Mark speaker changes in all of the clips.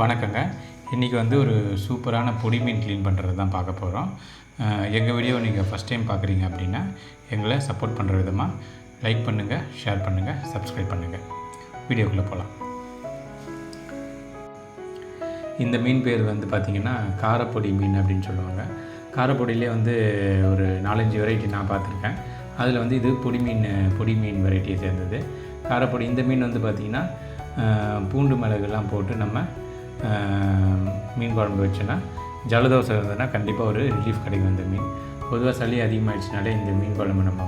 Speaker 1: வணக்கங்க. இன்றைக்கி வந்து ஒரு சூப்பரான பொடி மீன் க்ளீன் பண்ணுறது தான் பார்க்க போகிறோம் எங்கள் வீடியோ நீங்கள் ஃபஸ்ட் டைம் பார்க்குறீங்க அப்படின்னா எங்களை சப்போர்ட் பண்ணுற விதமாக லைக் பண்ணுங்கள் ஷேர் பண்ணுங்கள் சப்ஸ்கிரைப் பண்ணுங்கள் வீடியோக்குள்ளே போகலாம் இந்த மீன் பேர் வந்து பார்த்திங்கன்னா காரப்பொடி மீன் அப்படின்னு சொல்லுவாங்க. காரப்பொடியிலே வந்து ஒரு நாலஞ்சு வெரைட்டி நான் பார்த்துருக்கேன். அதில் வந்து இது பொடி மீன் பொடி மீன் வெரைட்டியை சேர்ந்தது. காரப்பொடி இந்த மீன் வந்து பார்த்திங்கன்னா பூண்டு மிளகுலாம் போட்டு நம்ம மீன் குழம்பு வச்சோன்னா ஜலதோஷம் இருந்ததுன்னா கண்டிப்பாக ஒரு ரிலீஃப் கிடைக்கும் இந்த மீன். பொதுவாக சளி அதிகமாகிடுச்சுனாலே இந்த மீன் குழம்பு நம்ம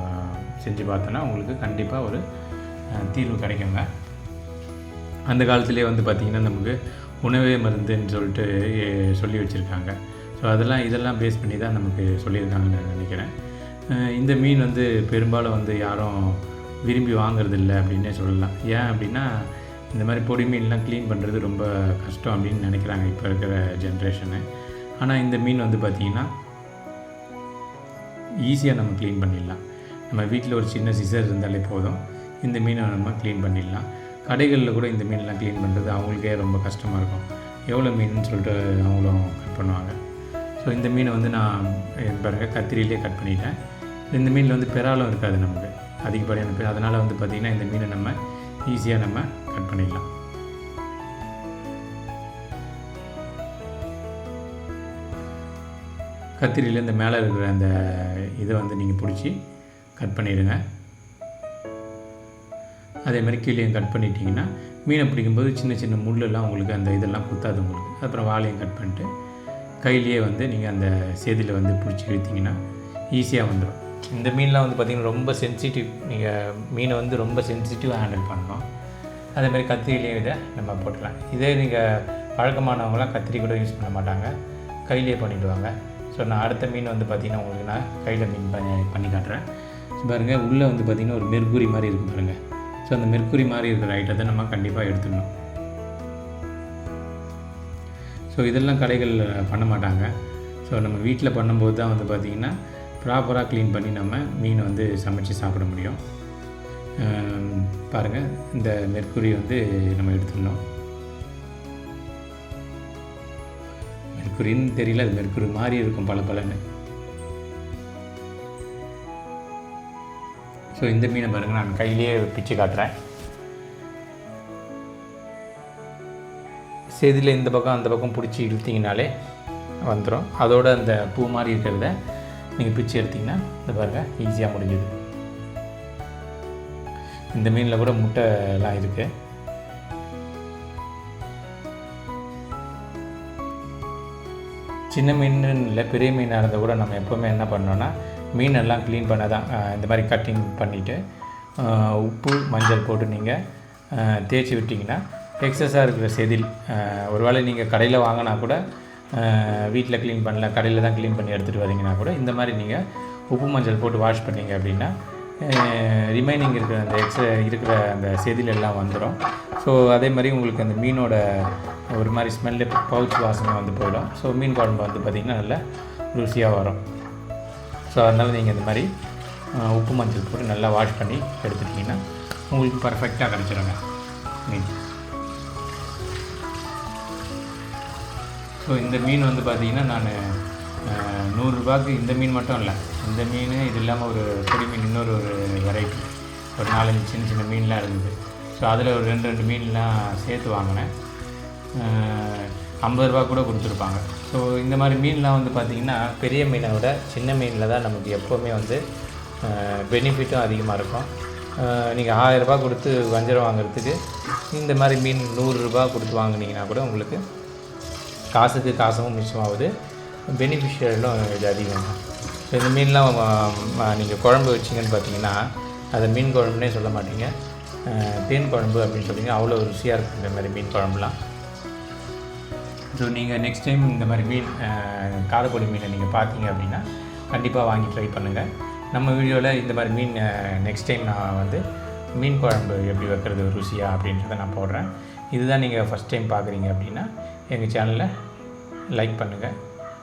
Speaker 1: செஞ்சு பார்த்தோன்னா உங்களுக்கு கண்டிப்பாக ஒரு தீர்வு கிடைக்குங்க. அந்த காலத்திலே வந்து பார்த்திங்கன்னா நமக்கு உணவே மருந்துன்னு சொல்லிட்டு சொல்லி வச்சுருக்காங்க. ஸோ அதெல்லாம் இதெல்லாம் பேஸ் பண்ணி தான் நமக்கு சொல்லியிருக்காங்கன்னு நான் நினைக்கிறேன். இந்த மீன் வந்து பெரும்பாலும் வந்து யாரும் விரும்பி வாங்குறதில்ல அப்படின்னே சொல்லலாம். ஏன் அப்படின்னா இந்த மாதிரி பொடி மீன்லாம் க்ளீன் பண்ணுறது ரொம்ப கஷ்டம் அப்படின்னு நினைக்கிறாங்க இப்போ இருக்கிற ஜென்ரேஷனு ஆனால் இந்த மீன் வந்து பார்த்திங்கன்னா ஈஸியாக நம்ம க்ளீன் பண்ணிடலாம். நம்ம வீட்டில் ஒரு சின்ன சிசர் இருந்தாலே போதும். இந்த மீனை நம்ம க்ளீன் பண்ணிடலாம். கடைகளில் கூட இந்த மீன்லாம் க்ளீன் பண்ணுறது அவங்களுக்கே ரொம்ப கஷ்டமாக இருக்கும். எவ்வளோ மீன் சொல்லிட்டு அவங்களும் கட் பண்ணுவாங்க. ஸோ இந்த மீனை வந்து நான் இது கத்திரியிலே கட் பண்ணிட்டேன். இந்த மீனில் வந்து பெறாலும் இருக்காது நமக்கு. அதிகப்படியான பேர் அதனால் வந்து பார்த்திங்கன்னா இந்த மீனை நம்ம ஈஸியாக நம்ம கட் பண்ணிடலாம். கத்திரியில் இந்த மேலே இருக்கிற அந்த இதை வந்து நீங்கள் பிடிச்சி கட் பண்ணிடுங்க. அதே மாதிரி கீழேயும் கட் பண்ணிட்டீங்கன்னா மீனை பிடிக்கும்போது சின்ன சின்ன முள்ளெல்லாம் உங்களுக்கு அந்த இதெல்லாம் குத்தாது உங்களுக்கு. அப்புறம் வாழையும் கட் பண்ணிட்டு கையிலேயே வந்து நீங்கள் அந்த சேதியில் வந்து பிடிச்சி இழுத்தீங்கன்னா ஈஸியாக வந்துடும் இந்த மீன்லாம் வந்து பார்த்திங்கன்னா ரொம்ப சென்சிட்டிவ் நீங்கள் மீனை வந்து ரொம்ப சென்சிட்டிவாக ஹேண்டில் பண்ணணும். அதே மாதிரி இதை நம்ம போட்டுக்கலாம். இதே நீங்கள் பழக்கமானவங்களாம் கத்திரி கூட யூஸ் பண்ண மாட்டாங்க. கையிலேயே பண்ணிவிடுவாங்க ஸோ நான் அடுத்த மீன் வந்து பார்த்திங்கன்னா உங்களுக்கு நான் கையில் மீன் பண்ணி பண்ணி காட்டுறேன். பாருங்கள் உள்ளே வந்து பார்த்திங்கன்னா ஒரு மெர்குரி மாதிரி இருக்கும் பாருங்கள் ஸோ அந்த மெர்குரி மாதிரி இருக்கிற ஐட்டத்தை நம்ம கண்டிப்பாக எடுத்துக்கணும் ஸோ இதெல்லாம் கடைகளில் பண்ண மாட்டாங்க. ஸோ நம்ம வீட்டில் பண்ணும்போது தான் வந்து பார்த்திங்கன்னா ப்ராப்பராக க்ளீன் பண்ணி நம்ம மீன் வந்து சமைச்சு சாப்பிட முடியும். பாருங்கள் இந்த மெர்க்குரி வந்து நம்ம எடுத்துடணும். மெர்க்குரின்னு தெரியல அது மெர்க்குரி மாதிரி இருக்கும் பல பலன்னு ஸோ இந்த மீனை பாருங்க நான் கையிலேயே பிச்சு காட்டுறேன். செய்தியில் இந்த பக்கம் அந்த பக்கம் பிடிச்சி இழுத்தீங்கனாலே வந்துடும் அதோட அந்த பூ மாதிரி இருக்கிறத நீங்கள் பிச்சு எடுத்தீங்கன்னா இந்த பாருங்கள் ஈஸியாக முடிஞ்சுது. இந்த மீனில் கூட முட்டை எல்லாம் இருக்குது சின்ன மீன் இல்லை பெரிய மீனாக இருந்தால் கூட நம்ம எப்போவுமே என்ன பண்ணோன்னா மீனெல்லாம் க்ளீன் பண்ண தான் இந்த மாதிரி கட்டிங் பண்ணிவிட்டு உப்பு மஞ்சள் போட்டு நீங்கள் தேய்ச்சி விட்டிங்கன்னா எக்ஸஸாக இருக்கிற செதில் ஒருவேளை நீங்கள் கடையில் வாங்கினா கூட வீட்டில் க்ளீன் பண்ணல கடையில் தான் க்ளீன் பண்ணி எடுத்துகிட்டு வரீங்கன்னா கூட இந்த மாதிரி நீங்கள் உப்பு மஞ்சள் போட்டு வாஷ் பண்ணிங்க அப்படின்னா ரிமைனிங் இருக்கிற அந்த எக்ஸ் இருக்கிற அந்த செதிலெல்லாம் வந்துடும் ஸோ அதே மாதிரி உங்களுக்கு அந்த மீனோட ஒரு மாதிரி ஸ்மெல்லு பவுச் வாசனை வந்து போயிடும். ஸோ மீன் குழம்பு வந்து பார்த்திங்கன்னா நல்லா ருசியாக வரும். ஸோ அதனால் நீங்கள் இந்த மாதிரி உப்பு மஞ்சள் போட்டு நல்லா வாஷ் பண்ணி எடுத்துட்டிங்கன்னா உங்களுக்கு பர்ஃபெக்டாக கிடச்சிருங்க மீன். ஸோ இந்த மீன் வந்து பார்த்திங்கன்னா நான் நூறுரூபாய்க்கு இந்த மீன் மட்டும் இல்லை. இந்த மீன் இது இல்லாமல் ஒரு பொடி மீன் இன்னொரு ஒரு வெரைட்டி ஒரு நாலஞ்சு சின்ன சின்ன மீன்லாம் இருந்தது. ஸோ அதில் ஒரு ரெண்டு ரெண்டு மீன்லாம் சேர்த்து வாங்கினேன். ஐம்பது ரூபா கூட கொடுத்துருப்பாங்க. ஸோ இந்த மாதிரி மீன்லாம் வந்து பார்த்திங்கன்னா பெரிய மீனை விட சின்ன மீனில் தான் நமக்கு எப்போவுமே வந்து பெனிஃபிட்டும் அதிகமாக இருக்கும். நீங்கள் ஆயிரரூபா கொடுத்து வஞ்சரம் வாங்குறதுக்கு இந்த மாதிரி மீன் நூறுரூபா கொடுத்து வாங்குனீங்கன்னா கூட உங்களுக்கு காசுக்கு காசும் மிச்சமாகுது. பெனிஃபிஷியலும் இது அதிகம். இந்த மீன்லாம் நீங்கள் குழம்பு வச்சிங்கன்னு பார்த்தீங்கன்னா அதை மீன் குழம்புனே சொல்ல மாட்டீங்க. தேன் குழம்பு அப்படின்னு சொல்லிங்க அவ்வளோ ருசியாக இருக்கும் இந்த மாதிரி மீன் குழம்புலாம். ஸோ நீங்கள் நெக்ஸ்ட் டைம் இந்த மாதிரி மீன் அஹ், மீனை நீங்கள் பார்த்தீங்க அப்படின்னா கண்டிப்பாக வாங்கி ட்ரை பண்ணுங்கள் நம்ம வீடியோவில் இந்த மாதிரி மீன் நெக்ஸ்ட் டைம் நான் வந்து மீன் குழம்பு எப்படி வைக்கிறது ருசியாக அப்படின்றத நான் போடுறேன். இதுதான் நீங்கள் ஃபஸ்ட் டைம் பார்க்குறீங்க அப்படின்னா எங்கள் சேனலில் லைக் பண்ணுங்கள்